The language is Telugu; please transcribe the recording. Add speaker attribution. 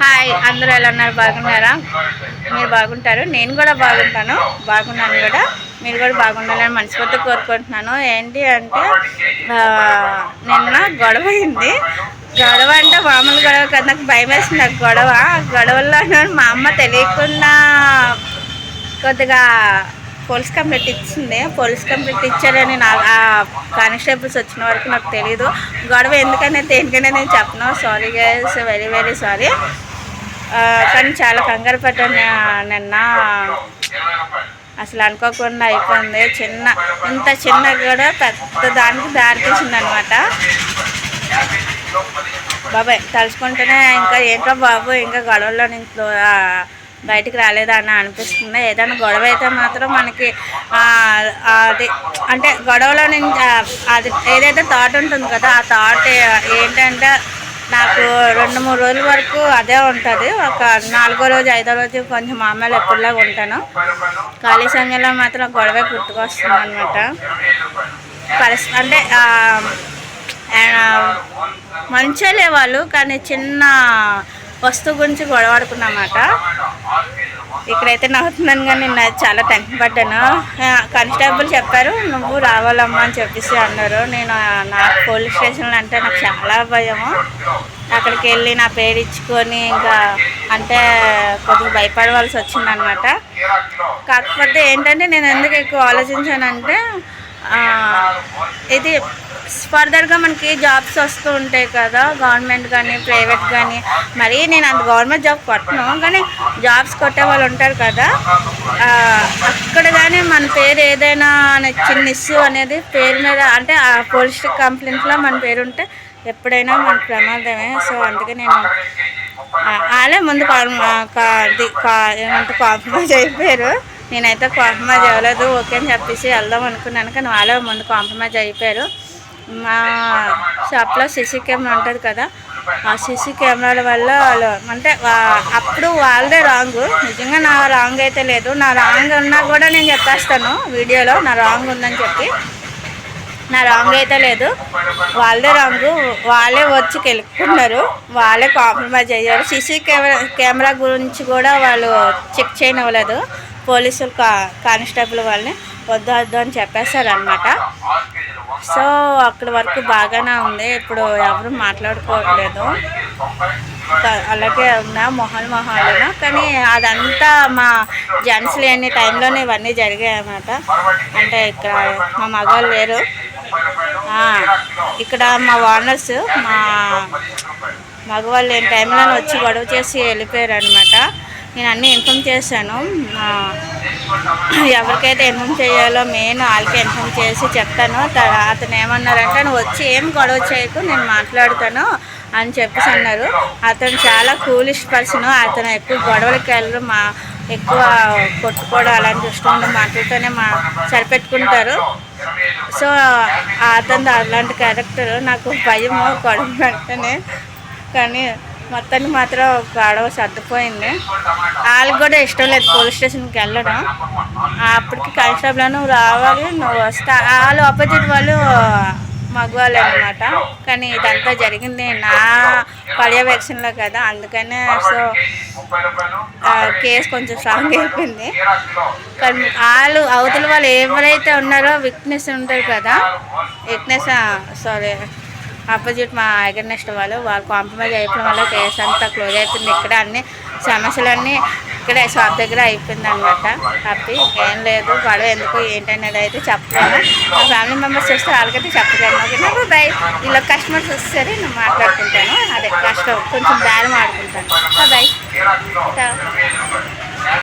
Speaker 1: హాయ్ అందరూ ఎలా ఉన్నారు? బాగున్నారా? మీరు బాగుంటారు? నేను కూడా బాగుంటాను. బాగున్నాను కూడా. మీరు కూడా బాగుండాలని మనస్ఫూర్తి కోరుకుంటున్నాను. ఏంటి అంటే నిన్న గొడవ అయింది. గొడవ అంటే మామూలు గొడవ కదా. నాకు భయం వేసింది నాకు గొడవ. గొడవల్లో మా అమ్మ తెలియకుండా కొద్దిగా పోలీస్ కంప్లైంట్ ఇచ్చింది. పోలీస్ కంప్లైంట్ ఇచ్చారని నా కానిస్టేబుల్స్ వచ్చిన వరకు నాకు తెలియదు గొడవ ఎందుకనే దేనికనే నేను చెప్పను. Sorry guys very very sorry కానీ చాలా కంగారు పడ్డాను నిన్న. అసలు అనుకోకుండా అయిపోయింది. చిన్న ఇంత చిన్న కూడా పెద్ద దానికి దారితీసింది అనమాట బాబాయ్ తలుచుకుంటేనే ఇంకా ఏంటో బాబు ఇంకా గొడవల్లో నుంచి బయటికి రాలేదా అని అనిపిస్తుంది. ఏదైనా గొడవ అయితే మాత్రం మనకి అది అంటే గొడవలో నుంచి అది ఏదైతే థాట్ ఉంటుంది కదా ఆ థాట్ ఏంటంటే నాకు రెండు మూడు రోజుల వరకు అదే ఉంటుంది. ఒక నాలుగో రోజు ఐదో రోజు కొంచెం మామూలు ఎప్పుడులాగా ఉంటాను. ఖాళీ సమయంలో మాత్రం గొడవే గుర్తుకొస్తుంది అనమాట పరిస్థితి అంటే మంచిగా లేవాళ్ళు కానీ చిన్న వస్తువు గురించి గొడవాడుకున్నమాట ఇక్కడైతే నవ్వుతున్నాను కానీ నేను అది చాలా టెన్షన్ పడ్డాను కానిస్టేబుల్ చెప్పారు నువ్వు రావాలమ్మా అని చెప్పేసి అన్నారు. నేను నా పోలీస్ స్టేషన్లో అంటే నాకు చాలా భయము అక్కడికి వెళ్ళి నా పేరు ఇచ్చుకొని ఇంకా అంటే కొద్దిగా భయపడవలసి వచ్చిందనమాట. కాకపోతే ఏంటంటే నేను ఎందుకు ఎక్కువ ఆలోచించానంటే ఇది ఫర్దర్గా మనకి జాబ్స్ వస్తూ ఉంటాయి కదా గవర్నమెంట్ కానీ ప్రైవేట్ కానీ మరి నేను అంత గవర్నమెంట్ జాబ్ కొట్టను కానీ జాబ్స్ కొట్టే వాళ్ళు ఉంటారు కదా. అక్కడ కానీ మన పేరు ఏదైనా అనే చిన్న ఇష్యూ అనేది పేరు మీద అంటే ఆ పోలీస్ కంప్లైంట్లో మన పేరు ఉంటే ఎప్పుడైనా మన ప్రమాదమే. సో అందుకే నేను ఆ, వాళ్ళే ముందు ఏమంటే కాంప్రమైజ్ అయిపోయారు. నేనైతే కాంప్రమైజ్ అవ్వలేదు ఓకే అని చెప్పేసి వెళ్దాం అనుకున్నాను కానీ వాళ్ళే ముందు కాంప్రమైజ్ అయిపోయారు. మా షాప్లో సీసీ కెమెరా ఉంటుంది కదా ఆ సీసీ కెమెరాల వల్ల వాళ్ళు అంటే అప్పుడు వాళ్ళదే రాంగ్. నిజంగా నా రాంగ్ అయితే లేదు. నా రాంగ్ ఉన్నా కూడా నేను చెప్పేస్తాను వీడియోలో నా రాంగ్ ఉందని చెప్పి. నా రాంగ్ అయితే లేదు. వాళ్ళదే రాంగ్. వాళ్ళే వచ్చి కెలుక్కున్నారు. వాళ్ళే కాంప్రమైజ్ అయ్యారు. సీసీ కెమెరా కెమెరా గురించి కూడా వాళ్ళు చెక్ చేయనివ్వలేదు. పోలీసులు కా కానిస్టేబుల్ వాళ్ళని వద్దు వద్దు అని చెప్పేశారు అనమాట సో అక్కడ వరకు బాగానే ఉంది. ఇప్పుడు ఎవరు మాట్లాడుకోవట్లేదు. అలాగే ఉన్నా మొహాలు మొహాలునా కానీ అదంతా మా జెంట్స్ లేని టైంలోనే ఇవన్నీ జరిగాయి అన్నమాట. అంటే ఇక్కడ మా మగవాళ్ళు లేరు. ఇక్కడ మా ఓనర్స్ మా మగవాళ్ళు లేని టైంలోనే వచ్చి గొడవ చేసి వెళ్ళిపోయారు అనమాట నేను అన్నీ ఇన్ఫామ్ చేశాను. ఎవరికైతే ఇన్ఫామ్ చేయాలో మెయిన్ వాళ్ళకి ఇన్ఫామ్ చేసి చెప్తాను. అతను ఏమన్నారంటే నువ్వు వచ్చి ఏం గొడవ చేయకు నేను మాట్లాడతాను అని చెప్పేసి అన్నారు. అతను చాలా కూలిష్ పర్సన్ అతను ఎక్కువ గొడవలకి వెళ్ళరు మా ఎక్కువ కొట్టుకోవడం అలాంటి ఇష్టం మాటలతోనే మా సరిపెట్టుకుంటారు. సో అతను అలాంటి క్యారెక్టర్ నాకు భయము గొడవ అంటేనే కానీ మొత్తానికి మాత్రం గొడవ సర్దుపోయింది. వాళ్ళకి కూడా ఇష్టం లేదు పోలీస్ స్టేషన్కి వెళ్ళడం. అప్పటికి కానిస్టేబుల్ నువ్వు రావాలి నువ్వు వస్తా. వాళ్ళు ఆపోజిట్ వాళ్ళు మగవాళ్ళు అనమాట కానీ ఇదంతా జరిగింది నా పర్యవేక్షణలో కదా. అందుకనే సో కేసు కొంచెం స్ట్రాంగ్ అయిపోయింది. కానీ వాళ్ళు అవతల వాళ్ళు ఎవరైతే ఉన్నారో విక్నెస్ ఉంటారు కదా. విక్నెస్ సారీ ఆపోజిట్ మా అగర్నెస్ట్ వాళ్ళు వాళ్ళు కాంప్రమైజ్ అయిపోవడం వల్ల కేసు అంతా క్లోజ్ అయిపోయింది ఇక్కడ అన్ని సమస్యలన్నీ ఇక్కడే షాప్ దగ్గర అయిపోయింది అనమాట హ్యాపీ ఏం లేదు గొడవ ఎందుకు ఏంటనేది అయితే చెప్పలేను మా ఫ్యామిలీ మెంబర్స్ వస్తే వాళ్ళకైతే చెప్పగలను ఓకేనా బై ఇలా కస్టమర్స్ వస్తే నేను మాట్లాడుకుంటాను అదే కష్టం కొంచెం బేరం ఆడుకుంటాను బాయ్